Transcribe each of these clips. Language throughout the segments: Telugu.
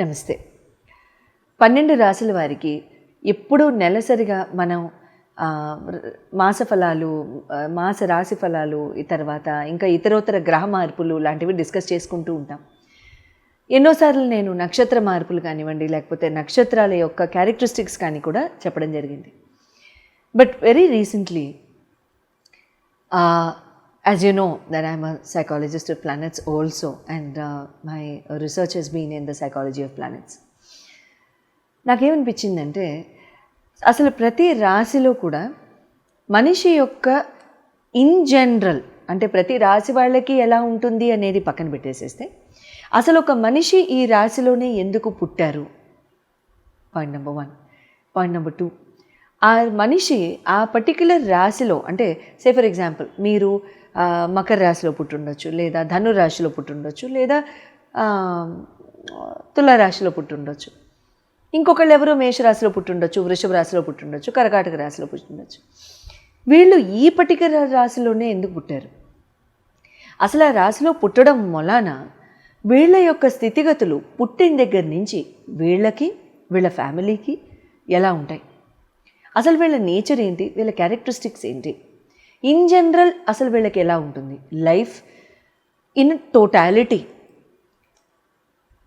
నమస్తే. పన్నెండు రాసుల వారికి ఎప్పుడూ నెలసరిగా మనం మాస ఫలాలు మాస రాశి ఫలాలు ఈ తర్వాత ఇంకా ఇతరోతర గ్రహ మార్పులు లాంటివి డిస్కస్ చేసుకుంటూ ఉంటాం. ఎన్నోసార్లు నేను నక్షత్ర మార్పులు కానివ్వండి లేకపోతే నక్షత్రాల యొక్క క్యారెక్టరిస్టిక్స్ కానీ కూడా చెప్పడం జరిగింది. But very recently as you know that i'm a psychologist of planets also and uh, my research has been in the psychology of planets. నాకేమనిపించిందంటే అసలు ప్రతి రాశిలో కూడా మనిషి యొక్క ఇన్ జనరల్ అంటే ప్రతి రాశి వాళ్ళకి ఎలా ఉంటుంది అనేది పక్కన పెట్టేసేస్తే అసలు ఒక మనిషి ఈ రాశిలోనే ఎందుకు పుట్టారు? Point number one point number two ఆ మనిషి ఆ పర్టిక్యులర్ రాశిలో అంటే సే ఫర్ ఎగ్జాంపుల్ మీరు మకర రాశిలో పుట్టుండొచ్చు లేదా ధను రాశిలో పుట్టుండొచ్చు లేదా తులారాశిలో పుట్టుండొచ్చు. ఇంకొకళ్ళు ఎవరో మేషరాశిలో పుట్టుండొచ్చు వృషభ రాశిలో పుట్టుండొచ్చు కర్కాటక రాశిలో పుట్టుండొచ్చు. వీళ్ళు ఈ పర్టికులర్ రాశిలోనే ఎందుకు పుట్టారు? అసలు ఆ రాశిలో పుట్టడం వలన వీళ్ళ యొక్క స్థితిగతులు పుట్టిన దగ్గర నుంచి వీళ్ళకి వీళ్ళ ఫ్యామిలీకి ఎలా ఉంటాయి? అసలు వీళ్ళ నేచర్ ఏంటి? వీళ్ళ క్యారెక్టరిస్టిక్స్ ఏంటి? ఇన్ జనరల్ అసలు వీళ్ళకి ఎలా ఉంటుంది? లైఫ్ ఇన్ టోటాలిటీ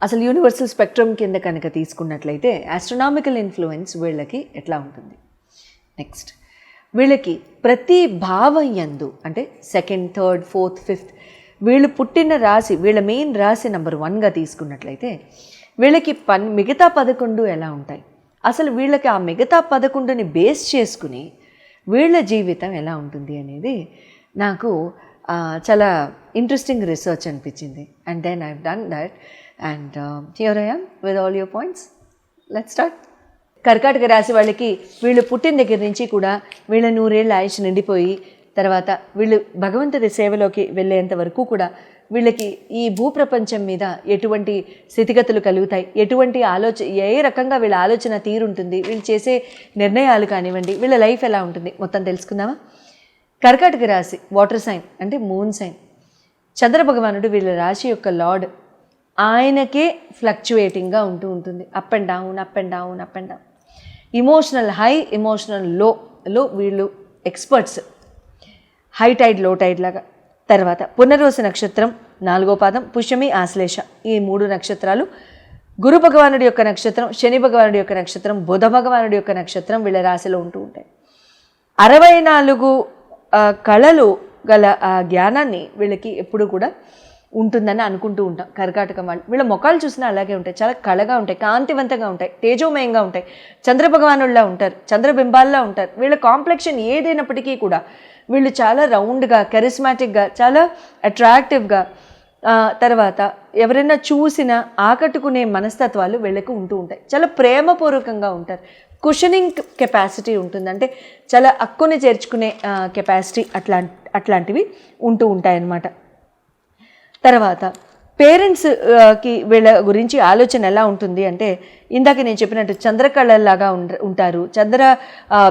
అసలు యూనివర్సల్ స్పెక్ట్రమ్ కింద కనుక తీసుకున్నట్లయితే ఆస్ట్రనామికల్ ఇన్ఫ్లుయెన్స్ వీళ్ళకి ఎట్లా ఉంటుంది? నెక్స్ట్ వీళ్ళకి ప్రతి భావం యందు అంటే సెకండ్ థర్డ్ ఫోర్త్ ఫిఫ్త్ వీళ్ళు పుట్టిన రాశి వీళ్ళ మెయిన్ రాశి నెంబర్ వన్గా తీసుకున్నట్లయితే వీళ్ళకి పన్ మిగతా పదకొండు ఎలా ఉంటాయి? అసలు వీళ్ళకి ఆ మిగతా పదకొండుని బేస్ చేసుకుని వీళ్ళ జీవితం ఎలా ఉంటుంది అనేది నాకు చాలా ఇంట్రెస్టింగ్ రీసెర్చ్ అనిపించింది. And then I've done that and here I am with all your points let start కర్కాటక రాశి వాళ్ళకి వీళ్ళు పుట్టిన దగ్గర నుంచి కూడా వీళ్ళ నూరేళ్ళ ఆయుష్ నిండిపోయి తర్వాత వీళ్ళు భగవంతుడి సేవలోకి వెళ్ళేంత వరకు కూడా వీళ్ళకి ఈ భూప్రపంచం మీద ఎటువంటి స్థితిగతులు కలుగుతాయి? ఎటువంటి ఆలోచన ఏ రకంగా వీళ్ళ ఆలోచన తీరుంటుంది వీళ్ళు చేసే నిర్ణయాలు కానివ్వండి వీళ్ళ లైఫ్ ఎలా ఉంటుంది? మొత్తం తెలుసుకుందామా? కర్కాటక రాశి వాటర్ సైన్ అంటే మూన్ సైన్. చంద్ర భగవానుడు వీళ్ళ రాశి యొక్క లార్డ్. ఆయనకే ఫ్లక్చువేటింగ్గా ఉంటూ ఉంటుంది. Up and down up and down up and down. Emotional high ఇమోషనల్లో low వీళ్ళు ఎక్స్పర్ట్స్. హై టైడ్లో టైడ్ లాగా. తర్వాత పునర్వస నక్షత్రం నాలుగో పాదం పుష్యమి ఆశ్లేష. ఈ మూడు నక్షత్రాలు గురు భగవానుడి యొక్క నక్షత్రం శని భగవానుడి యొక్క నక్షత్రం బుధ భగవానుడి యొక్క నక్షత్రం వీళ్ళ రాశిలో ఉంటూ ఉంటాయి. అరవై నాలుగు కళలు గల ఆ జ్ఞానాన్ని వీళ్ళకి ఎప్పుడు కూడా ఉంటుందని అనుకుంటూ ఉంటాం. కర్కాటకం వాళ్ళు. వీళ్ళ ముఖాలు చూసినా అలాగే ఉంటాయి. చాలా కళగా ఉంటాయి కాంతివంతంగా ఉంటాయి తేజోమయంగా ఉంటాయి. చంద్ర భగవానుల్లా ఉంటారు చంద్రబింబాల్లా ఉంటారు. వీళ్ళ కాంప్లెక్షన్ ఏదైనప్పటికీ కూడా వీళ్ళు చాలా రౌండ్గా కెరిస్మాటిక్గా చాలా అట్రాక్టివ్గా తర్వాత ఎవరైనా చూసినా ఆకట్టుకునే మనస్తత్వాలు వీళ్ళకి ఉంటూ ఉంటాయి. చాలా ప్రేమపూర్వకంగా ఉంటారు. కుషనింగ్ కెపాసిటీ ఉంటుందంటే చాలా అక్కుని చేర్చుకునే కెపాసిటీ అట్లా అట్లాంటివి ఉంటూ ఉంటాయన్నమాట. తర్వాత పేరెంట్స్కి వీళ్ళ గురించి ఆలోచన ఎలా ఉంటుంది అంటే ఇందాక నేను చెప్పినట్టు చంద్రకళల్లాగా ఉంటారు చంద్ర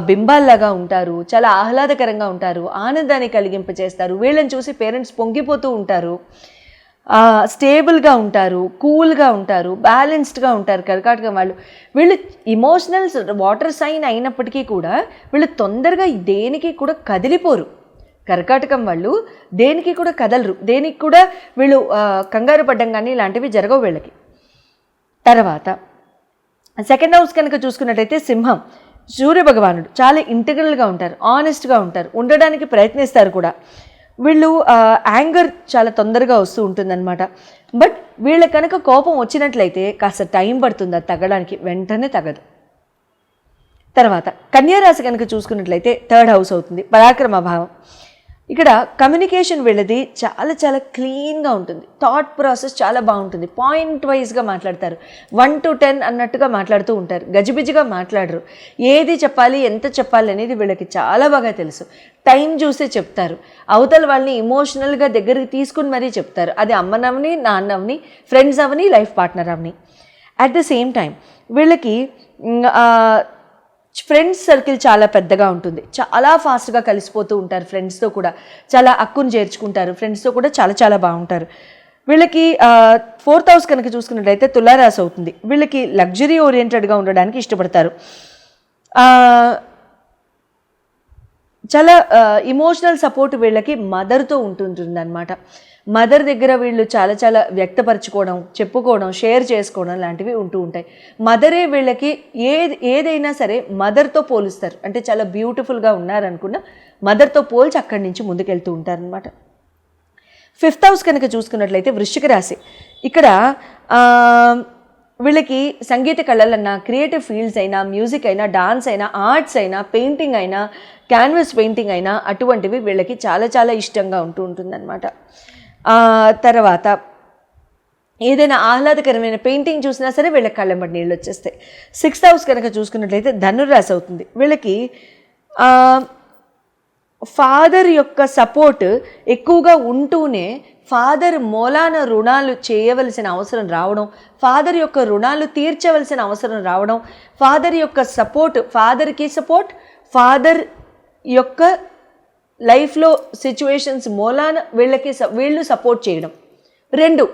బింబాల్లాగా ఉంటారు చాలా ఆహ్లాదకరంగా ఉంటారు ఆనందాన్ని కలిగింపచేస్తారు వీళ్ళని చూసి పేరెంట్స్ పొంగిపోతూ ఉంటారు స్టేబుల్గా ఉంటారు కూల్గా ఉంటారు బ్యాలెన్స్డ్గా ఉంటారు కర్కాటక వాళ్ళు. వీళ్ళు ఇమోషనల్ వాటర్ సైన్ అయినప్పటికీ కూడా వీళ్ళు తొందరగా దేనికి కూడా కదిలిపోరు. కర్కాటకం వాళ్ళు దేనికి కూడా కదలరు. దేనికి కూడా వీళ్ళు కంగారు పడ్డం కానీ ఇలాంటివి జరగవు వీళ్ళకి. తర్వాత సెకండ్ హౌస్ కనుక చూసుకున్నట్టయితే సింహం సూర్య భగవానుడు చాలా ఇంటిగ్రల్గా ఉంటారు ఆనెస్ట్గా ఉంటారు ఉండడానికి ప్రయత్నిస్తారు కూడా. వీళ్ళు యాంగర్ చాలా తొందరగా వస్తూ ఉంటుందన్నమాట. బట్ వీళ్ళ కనుక కోపం వచ్చినట్లయితే కాస్త టైం పడుతుంది అది తగ్గడానికి వెంటనే తగదు. తర్వాత కన్యారాశి కనుక చూసుకున్నట్లయితే థర్డ్ హౌస్ అవుతుంది పరాక్రమ భావం. ఇక్కడ కమ్యూనికేషన్ వీళ్ళది చాలా చాలా క్లీన్గా ఉంటుంది. థాట్ ప్రాసెస్ చాలా బాగుంటుంది. పాయింట్ వైజ్గా మాట్లాడతారు. వన్ టు టెన్ అన్నట్టుగా మాట్లాడుతూ ఉంటారు. గజిబిజిగా మాట్లాడరు. ఏది చెప్పాలి ఎంత చెప్పాలి అనేది వీళ్ళకి చాలా బాగా తెలుసు. టైం చూసే చెప్తారు. అవతల వాళ్ళని ఇమోషనల్గా దగ్గరికి తీసుకుని మరీ చెప్తారు. అది అమ్మనవని నాన్నవని ఫ్రెండ్స్ అవని లైఫ్ పార్ట్నర్ అవని. అట్ ద సేమ్ టైం వీళ్ళకి ఫ్రెండ్స్ సర్కిల్ చాలా పెద్దగా ఉంటుంది. చాలా ఫాస్ట్గా కలిసిపోతూ ఉంటారు ఫ్రెండ్స్తో కూడా. చాలా అక్కును చేర్చుకుంటారు. ఫ్రెండ్స్తో కూడా చాలా చాలా బాగుంటారు. వీళ్ళకి ఫోర్త్ హౌస్ కనుక చూసుకున్నట్లయితే తులారాశి అవుతుంది. వీళ్ళకి లగ్జరీ ఓరియంటెడ్గా ఉండడానికి ఇష్టపడతారు. చాలా ఇమోషనల్ సపోర్ట్ వీళ్ళకి మదర్తో ఉంటుంటుంది అనమాట మదర్ దగ్గర వీళ్ళు చాలా చాలా వ్యక్తపరచుకోవడం చెప్పుకోవడం షేర్ చేసుకోవడం లాంటివి ఉంటూ ఉంటాయి. మదరే వీళ్ళకి ఏది ఏదైనా సరే మదర్తో పోలుస్తారు. అంటే చాలా బ్యూటిఫుల్గా ఉన్నారనుకున్న మదర్తో పోల్చి అక్కడి నుంచి ముందుకెళ్తూ ఉంటారనమాట ఫిఫ్త్ హౌస్ కనుక చూసుకున్నట్లయితే వృశ్చిక రాశి. ఇక్కడ వీళ్ళకి సంగీత కళలన్నా క్రియేటివ్ ఫీల్డ్స్ అయినా మ్యూజిక్ అయినా డాన్స్ అయినా ఆర్ట్స్ అయినా పెయింటింగ్ అయినా క్యాన్వస్ పెయింటింగ్ అయినా అటువంటివి వీళ్ళకి చాలా చాలా ఇష్టంగా ఉంటూ ఉంటుందన్నమాట. తర్వాత ఏదైనా ఆహ్లాదకరమైన పెయింటింగ్ చూసినా సరే వీళ్ళకి కళ్ళెంబడి నీళ్ళు వచ్చేస్తాయి. సిక్స్త్ హౌస్ కనుక చూసుకున్నట్లయితే ధనుర్రాశి అవుతుంది. వీళ్ళకి ఫాదర్ యొక్క సపోర్ట్ ఎక్కువగా ఉంటూనే ఫాదర్ మూలాన రుణాలు చేయవలసిన అవసరం రావడం ఫాదర్ యొక్క రుణాలు తీర్చవలసిన అవసరం రావడం ఫాదర్ యొక్క సపోర్ట్ ఫాదర్కి సపోర్ట్ ఫాదర్ యొక్క లైఫ్లో సిచ్యువేషన్స్ మూలాన వీళ్ళకి స- వీళ్ళు సపోర్ట్ చేయడం. రెండు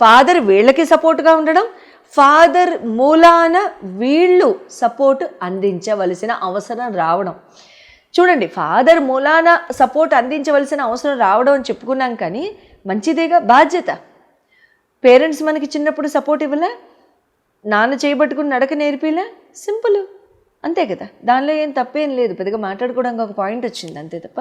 ఫాదర్ వీళ్ళకి సపోర్ట్గా ఉండడం. ఫాదర్ మూలాన వీళ్ళు సపోర్ట్ అందించవలసిన అవసరం రావడం. చూడండి ఫాదర్ మూలాన సపోర్ట్ అందించవలసిన అవసరం రావడం అని చెప్పుకున్నాం కానీ మంచిదేగా? బాధ్యత. పేరెంట్స్ మనకి చిన్నప్పుడు సపోర్ట్ ఇవ్వలే? నాన్న చేయబట్టుకుని నడక నేర్పిలే? సింపుల్. అంతే కదా. దానిలో ఏం తప్పేం లేదు. పెద్దగా మాట్లాడుకోవడానికి ఒక పాయింట్ వచ్చింది అంతే తప్ప.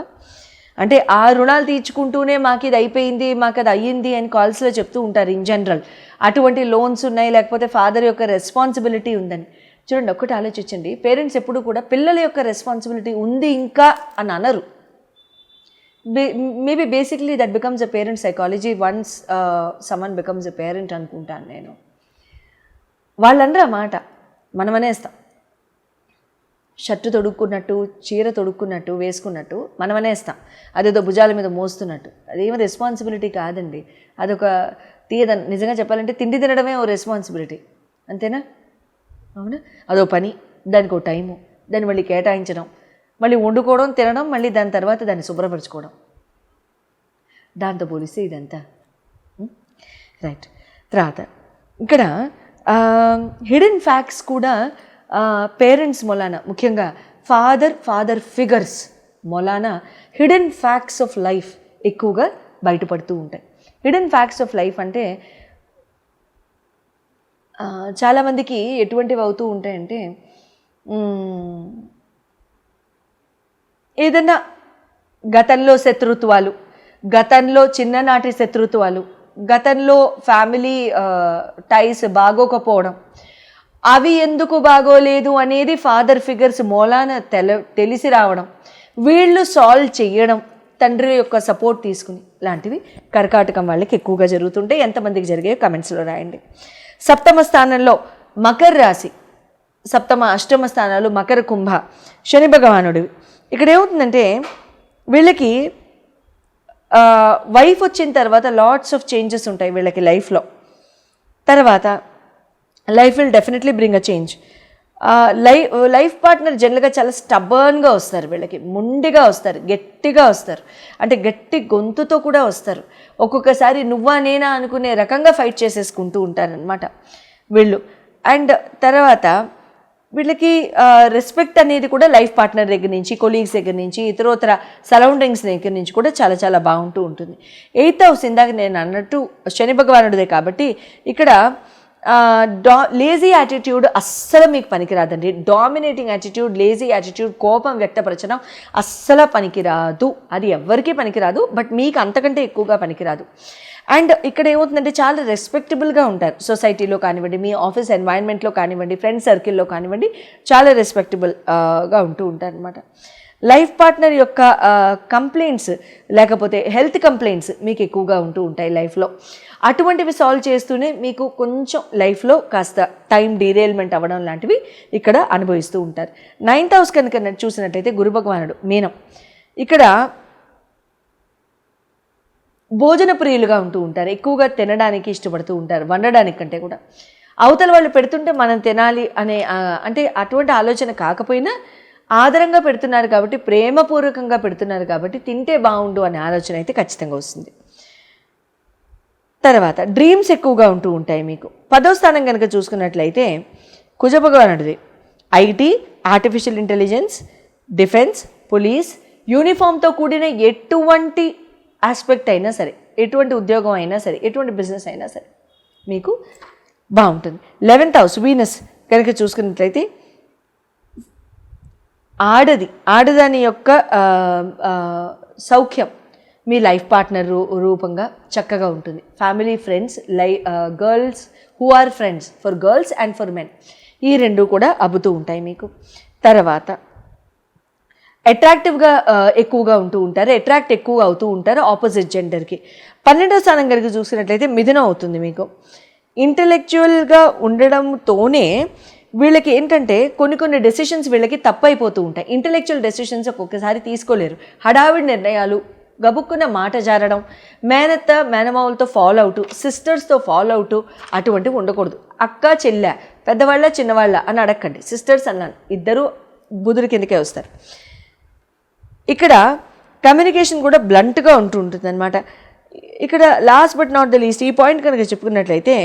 అంటే ఆ రుణాలు తీర్చుకుంటూనే మాకు ఇది అయిపోయింది మాకు అది అయ్యింది అని కాల్స్లో చెప్తూ ఉంటారు ఇన్ జనరల్ అటువంటి లోన్స్ ఉన్నాయి లేకపోతే ఫాదర్ యొక్క రెస్పాన్సిబిలిటీ ఉందని. చూడండి ఒక్కటి ఆలోచించండి. పేరెంట్స్ ఎప్పుడు కూడా పిల్లల యొక్క రెస్పాన్సిబిలిటీ ఉంది ఇంకా అని అనరు. Maybe basically that becomes a parent psychology once someone becomes a parent అనుకుంటాను నేను. వాళ్ళందరూ మాట మనం అనేస్తాం షర్టు తొడుక్కున్నట్టు చీర తొడుక్కున్నట్టు వేసుకున్నట్టు మనం అనేస్తాం అదేదో భుజాల మీద మోస్తున్నట్టు. అదేమో రెస్పాన్సిబిలిటీ కాదండి. అదొక తీయద నిజంగా చెప్పాలంటే తిండి తినడమే ఓ రెస్పాన్సిబిలిటీ అంతేనా? అవునా? అదో పని దానికి ఒక టైము దాన్ని మళ్ళీ కేటాయించడం మళ్ళీ వండుకోవడం తినడం మళ్ళీ దాని తర్వాత దాన్ని శుభ్రపరచుకోవడం. దాంతో పోలిస్తే ఇదంతా. రైట్ తర్వాత ఇక్కడ హిడెన్ ఫ్యాక్ట్స్ కూడా పేరెంట్స్ మొలానా ముఖ్యంగా ఫాదర్ ఫాదర్ ఫిగర్స్ మొలానా హిడెన్ ఫ్యాక్ట్స్ ఆఫ్ లైఫ్ ఎక్కువగా బయటపడుతూ ఉంటాయి. హిడెన్ ఫ్యాక్ట్స్ ఆఫ్ లైఫ్ అంటే చాలామందికి ఎటువంటివి అవుతూ ఉంటాయంటే ఏదన్నా గతంలో శత్రుత్వాలు గతంలో చిన్ననాటి శత్రుత్వాలు గతంలో ఫ్యామిలీ టైస్ బాగోకపోవడం అవి ఎందుకు బాగోలేదు అనేది ఫాదర్ ఫిగర్స్ మూలాన తెల తెలిసి రావడం వీళ్ళు సాల్వ్ చేయడం తండ్రి యొక్క సపోర్ట్ తీసుకుని లాంటివి కర్కాటకం వాళ్ళకి ఎక్కువగా జరుగుతుంటే ఎంతమందికి జరిగాయో కమెంట్స్లో రాయండి. సప్తమ స్థానంలో మకర రాశి సప్తమ అష్టమ స్థానాలు మకర కుంభ శని భగవానుడివి. ఇక్కడ ఏమవుతుందంటే వీళ్ళకి వైఫ్ వచ్చిన తర్వాత లాట్స్ ఆఫ్ చేంజెస్ ఉంటాయి వీళ్ళకి లైఫ్లో తర్వాత life will definitely bring a change life life partner జనరల్గా చాలా స్టబర్న్గా వస్తారు వీళ్ళకి ముండిగా వస్తారు గట్టిగా వస్తారు. అంటే గట్టి గొంతుతో కూడా వస్తారు. ఒక్కొక్కసారి నువ్వా నేనా అనుకునే రకంగా ఫైట్ చేసేసుకుంటూ ఉంటారనమాట వీళ్ళు. అండ్ తర్వాత వీళ్ళకి రెస్పెక్ట్ అనేది కూడా లైఫ్ పార్ట్నర్ దగ్గర నుంచి కొలీగ్స్ దగ్గర నుంచి ఇతరోతర సరౌండింగ్స్ దగ్గర నుంచి కూడా చాలా చాలా బాగుంటూ ఉంటుంది. ఎయిత్ హౌస్ ఇందాక నేను అన్నట్టు శని భగవానుడిదే కాబట్టి ఇక్కడ డా లేజీ యాటిట్యూడ్ అస్సలు మీకు పనికిరాదండి. డామినేటింగ్ యాటిట్యూడ్ లేజీ యాటిట్యూడ్ కోపం వ్యక్తపరచడం అస్సలు పనికిరాదు. అది ఎవరికీ పనికిరాదు బట్ మీకు అంతకంటే ఎక్కువగా పనికిరాదు. అండ్ ఇక్కడ ఏమవుతుందంటే చాలా రెస్పెక్టబుల్గా ఉంటారు. సొసైటీలో కానివ్వండి మీ ఆఫీస్ ఎన్వైర్న్మెంట్లో కానివ్వండి ఫ్రెండ్ సర్కిల్లో కానివ్వండి చాలా రెస్పెక్టబుల్గా ఉంటూ ఉంటారు అనమాట లైఫ్ పార్ట్నర్ యొక్క కంప్లైంట్స్ లేకపోతే హెల్త్ కంప్లైంట్స్ మీకు ఎక్కువగా ఉంటూ ఉంటాయి లైఫ్లో అటువంటివి సాల్వ్ చేస్తూనే మీకు కొంచెం లైఫ్లో కాస్త టైం డీరేల్మెంట్ అవ్వడం లాంటివి ఇక్కడ అనుభవిస్తూ ఉంటారు. నైన్త్ హౌస్ కనుక చూసినట్లయితే గురు భగవానుడు మీనం. ఇక్కడ భోజన ప్రియులుగా ఉంటూ ఉంటారు. ఎక్కువగా తినడానికి ఇష్టపడుతూ ఉంటారు. వండడానికి కంటే కూడా. అవతల వాళ్ళు పెడుతుంటే మనం తినాలి అనే అంటే అటువంటి ఆలోచన కాకపోయినా ఆదరంగా పెడుతున్నారు కాబట్టి ప్రేమపూర్వకంగా పెడుతున్నారు కాబట్టి తింటే బాగుండు అనే ఆలోచన అయితే ఖచ్చితంగా వస్తుంది. తర్వాత డ్రీమ్స్ ఎక్కువగా ఉంటూ ఉంటాయి మీకు. పదో స్థానం కనుక చూసుకున్నట్లయితే కుజభగవానుడిది IT artificial intelligence defence police యూనిఫామ్తో కూడిన ఎటువంటి ఆస్పెక్ట్ అయినా సరే ఎటువంటి ఉద్యోగం అయినా సరే ఎటువంటి బిజినెస్ అయినా సరే మీకు బాగుంటుంది. లెవెన్త్ హౌస్ వీనస్ కనుక చూసుకున్నట్లయితే ఆడది ఆడదాని యొక్క సౌఖ్యం మీ లైఫ్ పార్ట్నర్ రూ రూపంగా చక్కగా ఉంటుంది. Family friends like girls who are friends for girls and for men ఈ రెండు కూడా అబ్బుతూ ఉంటాయి మీకు. తర్వాత అట్రాక్టివ్గా ఎక్కువగా ఉంటూ ఉంటారు అట్రాక్ట్ ఎక్కువగా అవుతూ ఉంటారు ఆపోజిట్ జెండర్కి పన్నెండో స్థానం కనుక చూసినట్లయితే మిథునం అవుతుంది మీకు. ఇంటలెక్చువల్గా ఉండడంతోనే వీళ్ళకి ఏంటంటే కొన్ని కొన్ని డెసిషన్స్ వీళ్ళకి తప్పైపోతూ ఉంటాయి. ఇంటలెక్చువల్ డెసిషన్స్ ఒక్కొక్కసారి తీసుకోలేరు. హడావిడి నిర్ణయాలు గబుక్కున్న మాట జారడం మేనత్త మేనమావులతో ఫాలో అవుట్ సిస్టర్స్తో ఫాలో అవుట్ అటువంటివి ఉండకూడదు. అక్క చెల్లె పెద్దవాళ్ళ చిన్నవాళ్ళ అని అడగండి సిస్టర్స్ అన్నాను. ఇద్దరు బుధుడి కిందకే వస్తారు. ఇక్కడ కమ్యూనికేషన్ కూడా బ్లంట్గా ఉంటూ ఉంటుంది అనమాట ఇక్కడ last but not the least ఈ పాయింట్ కనుక చెప్పుకున్నట్లయితే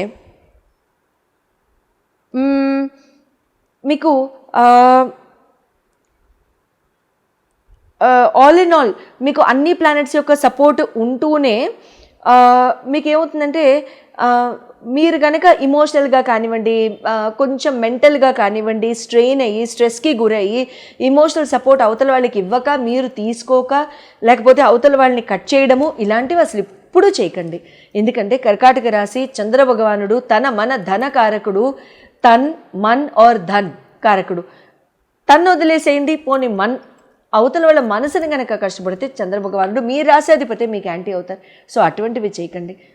మీకు ఆల్ ఇన్ ఆల్ మీకు అన్ని ప్లానెట్స్ యొక్క సపోర్ట్ ఉంటూనే మీకు ఏమవుతుందంటే మీరు కనుక ఇమోషనల్గా కానివ్వండి కొంచెం మెంటల్గా కానివ్వండి స్ట్రెయిన్ అయ్యి స్ట్రెస్కి గురయ్యి ఇమోషనల్ సపోర్ట్ అవతల వాళ్ళకి ఇవ్వక మీరు తీసుకోక లేకపోతే అవతల వాళ్ళని కట్ చేయడము ఇలాంటివి అసలు ఎప్పుడూ చేయకండి. ఎందుకంటే కర్కాటక రాశి చంద్ర భగవానుడు తన మన ధన కారకుడు తన్ మన్ ఆర్ ధన్ కారకుడు. తన్ను వదిలేసేయండి పోనీ మన్ అవతల వాళ్ళ మనసుని కనుక కష్టపడితే చంద్రభగవానుడు మీరు మీ రాశాధిపతి మీకు యాంటీ అవుతారు. సో అటువంటివి చేయకండి.